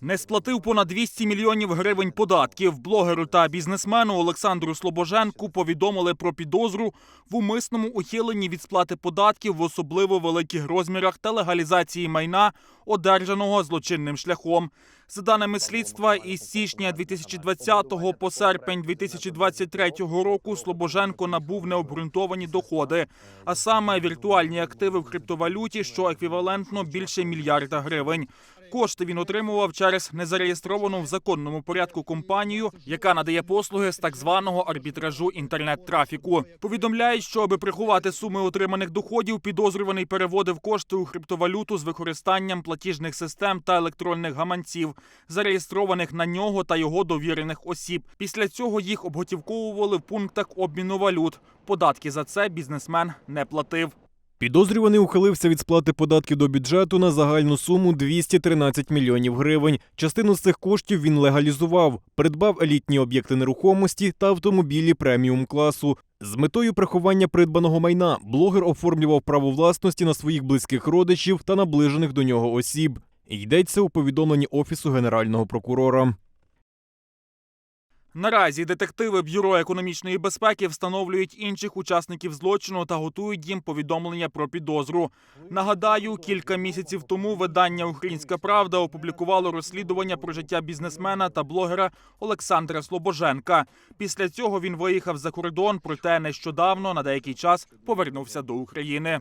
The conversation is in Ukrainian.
Не сплатив понад 200 мільйонів гривень податків. Блогеру та бізнесмену Олександру Слобоженку повідомили про підозру в умисному ухиленні від сплати податків в особливо великих розмірах та легалізації майна, одержаного злочинним шляхом. За даними слідства, із січня 2020 по серпень 2023 року Слобоженко набув необґрунтовані доходи, а саме віртуальні активи в криптовалюті, що еквівалентно більше мільярда гривень. Кошти він отримував через незареєстровану в законному порядку компанію, яка надає послуги з так званого арбітражу інтернет-трафіку. Повідомляють, що аби приховати суми отриманих доходів, підозрюваний переводив кошти у криптовалюту з використанням платіжних систем та електронних гаманців, зареєстрованих на нього та його довірених осіб. Після цього їх обготівковували в пунктах обміну валют. Податки за це бізнесмен не платив. Підозрюваний ухилився від сплати податків до бюджету на загальну суму 213 мільйонів гривень. Частину з цих коштів він легалізував, придбав елітні об'єкти нерухомості та автомобілі преміум класу. З метою приховання придбаного майна блогер оформлював право власності на своїх близьких родичів та наближених до нього осіб. Йдеться у повідомленні Офісу Генерального прокурора. Наразі детективи Бюро економічної безпеки встановлюють інших учасників злочину та готують їм повідомлення про підозру. Нагадаю, кілька місяців тому видання Українська Правда опублікувало розслідування про життя бізнесмена та блогера Олександра Слобоженка. Після цього він виїхав за кордон, проте нещодавно на деякий час повернувся до України.